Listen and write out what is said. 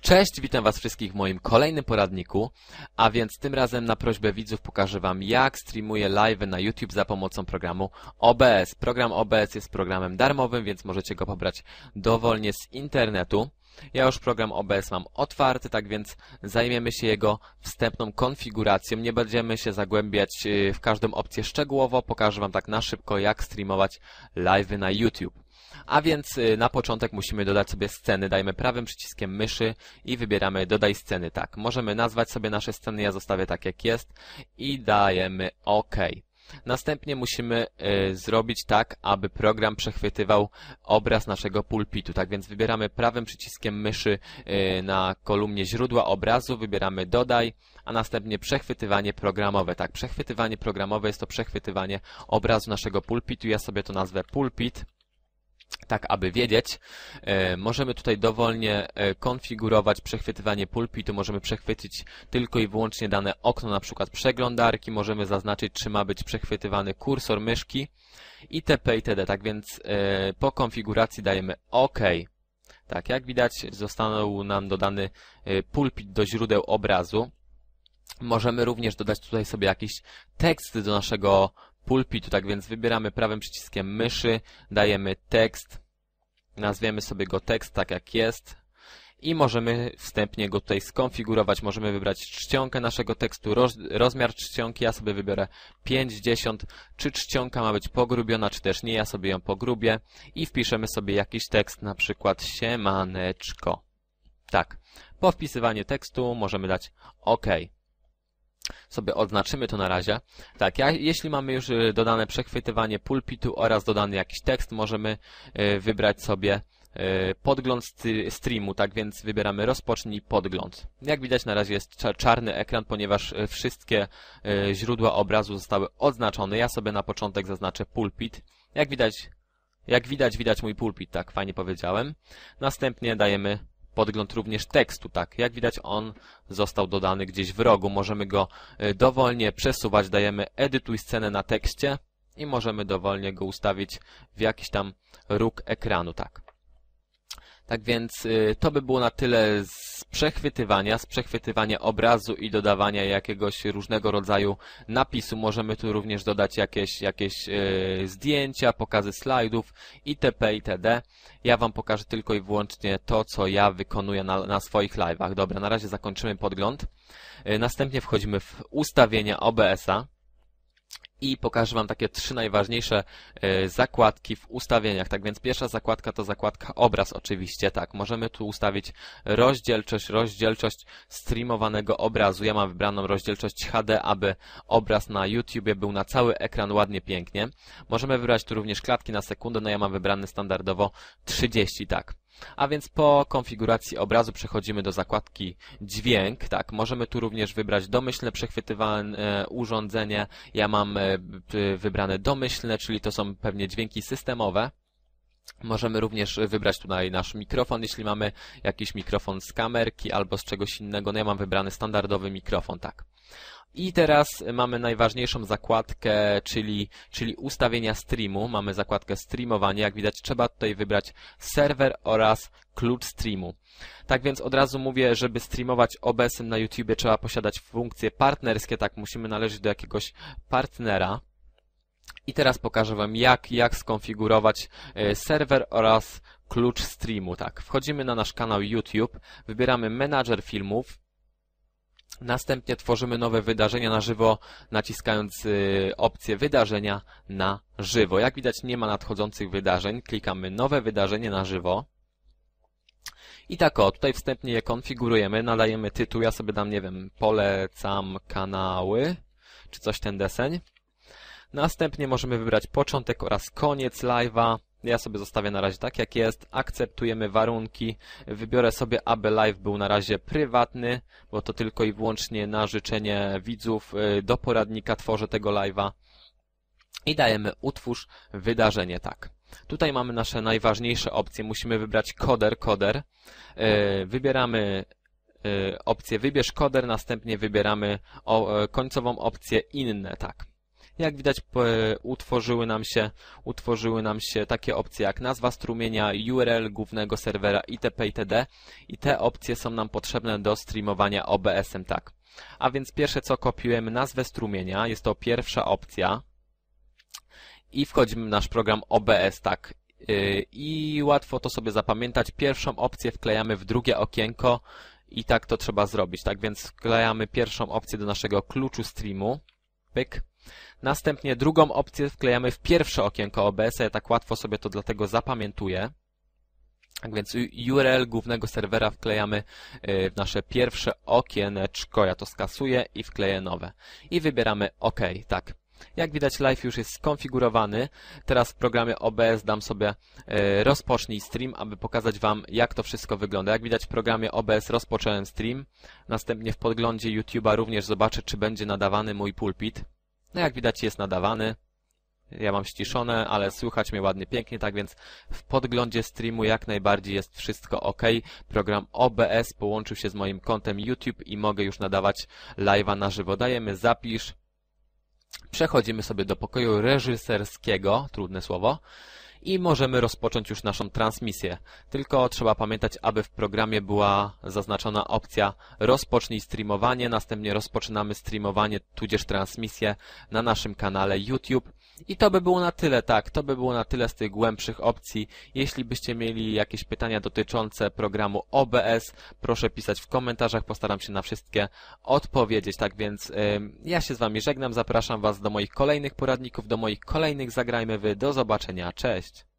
Cześć, witam Was wszystkich w moim kolejnym poradniku, a więc tym razem na prośbę widzów pokażę Wam jak streamuję live na YouTube za pomocą programu OBS. Program OBS jest programem darmowym, więc możecie go pobrać dowolnie z internetu. Ja już program OBS mam otwarty, tak więc zajmiemy się jego wstępną konfiguracją. Nie będziemy się zagłębiać y, w każdą opcję szczegółowo, pokażę Wam tak na szybko jak streamować live na YouTube. A więc y, na początek musimy dodać sobie sceny. Dajmy prawym przyciskiem myszy i wybieramy dodaj sceny. Tak, możemy nazwać sobie nasze sceny, ja zostawię tak jak jest i dajemy OK. Następnie musimy y, zrobić tak, aby program przechwytywał obraz naszego pulpitu. Tak więc wybieramy prawym przyciskiem myszy y, na kolumnie źródła obrazu, wybieramy dodaj, a następnie przechwytywanie programowe. Tak, przechwytywanie programowe jest to przechwytywanie obrazu naszego pulpitu. Ja sobie to nazwę pulpit tak aby wiedzieć. E, możemy tutaj dowolnie e, konfigurować przechwytywanie pulpitu, możemy przechwycić tylko i wyłącznie dane okno, na przykład przeglądarki, możemy zaznaczyć, czy ma być przechwytywany kursor myszki itp. itd. Tak więc e, po konfiguracji dajemy OK. Tak, jak widać został nam dodany pulpit do źródeł obrazu. Możemy również dodać tutaj sobie jakiś tekst do naszego pulpitu, tak więc wybieramy prawym przyciskiem myszy, dajemy tekst, nazwiemy sobie go tekst tak jak jest i możemy wstępnie go tutaj skonfigurować. Możemy wybrać czcionkę naszego tekstu, roz, rozmiar czcionki, ja sobie wybiorę 50, czy czcionka ma być pogrubiona, czy też nie, ja sobie ją pogrubię i wpiszemy sobie jakiś tekst, na przykład siemaneczko. Tak, po wpisywaniu tekstu możemy dać OK sobie odznaczymy to na razie. Tak, ja, jeśli mamy już y, dodane przechwytywanie pulpitu oraz dodany jakiś tekst, możemy y, wybrać sobie y, podgląd streamu, tak więc wybieramy rozpocznij podgląd. Jak widać na razie jest czarny ekran, ponieważ wszystkie źródła obrazu zostały odznaczone. Ja sobie na początek zaznaczę pulpit. Jak widać, jak widać, widać mój pulpit, tak fajnie powiedziałem. Następnie dajemy podgląd również tekstu, tak. Jak widać on został dodany gdzieś w rogu. Możemy go y, dowolnie przesuwać. Dajemy edytuj scenę na tekście i możemy dowolnie go ustawić w jakiś tam róg ekranu, tak. Tak więc y, to by było na tyle z przechwytywania, z przechwytywania obrazu i dodawania jakiegoś różnego rodzaju napisu. Możemy tu również dodać jakieś, jakieś yy, zdjęcia, pokazy slajdów itp. itd. Ja Wam pokażę tylko i wyłącznie to, co ja wykonuję na, na swoich live'ach. Dobra, na razie zakończymy podgląd. Yy, następnie wchodzimy w ustawienia OBS-a i pokażę Wam takie trzy najważniejsze e, zakładki w ustawieniach. Tak więc pierwsza zakładka to zakładka obraz oczywiście, tak. Możemy tu ustawić rozdzielczość, rozdzielczość streamowanego obrazu. Ja mam wybraną rozdzielczość HD, aby obraz na YouTubie był na cały ekran ładnie, pięknie. Możemy wybrać tu również klatki na sekundę, no ja mam wybrany standardowo 30, tak. A więc po konfiguracji obrazu przechodzimy do zakładki dźwięk. Tak, możemy tu również wybrać domyślne przechwytywane urządzenie. Ja mam e, wybrane domyślne, czyli to są pewnie dźwięki systemowe. Możemy również wybrać tutaj nasz mikrofon, jeśli mamy jakiś mikrofon z kamerki albo z czegoś innego. No ja mam wybrany standardowy mikrofon, tak. I teraz mamy najważniejszą zakładkę, czyli, czyli ustawienia streamu. Mamy zakładkę streamowanie. Jak widać trzeba tutaj wybrać serwer oraz klucz streamu. Tak więc od razu mówię, żeby streamować OBS-em na YouTube trzeba posiadać funkcje partnerskie, tak musimy należeć do jakiegoś partnera. I teraz pokażę Wam jak, jak skonfigurować e, serwer oraz klucz streamu. Tak, wchodzimy na nasz kanał YouTube, wybieramy menadżer filmów, Następnie tworzymy nowe wydarzenia na żywo, naciskając y, opcję wydarzenia na żywo. Jak widać nie ma nadchodzących wydarzeń. Klikamy nowe wydarzenie na żywo. I tak o, tutaj wstępnie je konfigurujemy, nadajemy tytuł, ja sobie dam, nie wiem, polecam kanały, czy coś ten deseń. Następnie możemy wybrać początek oraz koniec live'a. Ja sobie zostawię na razie tak jak jest, akceptujemy warunki, wybiorę sobie, aby live był na razie prywatny, bo to tylko i wyłącznie na życzenie widzów y, do poradnika tworzę tego live'a i dajemy utwórz wydarzenie, tak. Tutaj mamy nasze najważniejsze opcje, musimy wybrać koder, koder, y, wybieramy y, opcję wybierz koder, następnie wybieramy końcową opcję inne, tak. Jak widać p- utworzyły nam się, utworzyły nam się takie opcje jak nazwa strumienia, URL głównego serwera itp. itd. I te opcje są nam potrzebne do streamowania OBS-em, tak. A więc pierwsze co kopiujemy nazwę strumienia, jest to pierwsza opcja i wchodzimy w nasz program OBS, tak. Yy, I łatwo to sobie zapamiętać. Pierwszą opcję wklejamy w drugie okienko i tak to trzeba zrobić. Tak więc wklejamy pierwszą opcję do naszego kluczu streamu. Pyk. Następnie drugą opcję wklejamy w pierwsze okienko OBS. Ja tak łatwo sobie to dlatego zapamiętuję. Tak więc URL głównego serwera wklejamy w nasze pierwsze okieneczko. Ja to skasuję i wkleję nowe. I wybieramy OK. Tak. Jak widać live już jest skonfigurowany. Teraz w programie OBS dam sobie e, rozpocznij stream, aby pokazać Wam jak to wszystko wygląda. Jak widać w programie OBS rozpocząłem stream. Następnie w podglądzie YouTube'a również zobaczę czy będzie nadawany mój pulpit. No jak widać jest nadawany. Ja mam ściszone, ale słychać mnie ładnie, pięknie, tak więc w podglądzie streamu jak najbardziej jest wszystko ok. Program OBS połączył się z moim kontem YouTube i mogę już nadawać live'a na żywo. Dajemy zapisz. Przechodzimy sobie do pokoju reżyserskiego, trudne słowo, i możemy rozpocząć już naszą transmisję. Tylko trzeba pamiętać, aby w programie była zaznaczona opcja rozpocznij streamowanie, następnie rozpoczynamy streamowanie tudzież transmisję na naszym kanale YouTube. I to by było na tyle, tak, to by było na tyle z tych głębszych opcji. Jeśli byście mieli jakieś pytania dotyczące programu OBS, proszę pisać w komentarzach, postaram się na wszystkie odpowiedzieć. Tak więc yy, ja się z Wami żegnam, zapraszam Was do moich kolejnych poradników, do moich kolejnych Zagrajmy Wy. Do zobaczenia, cześć!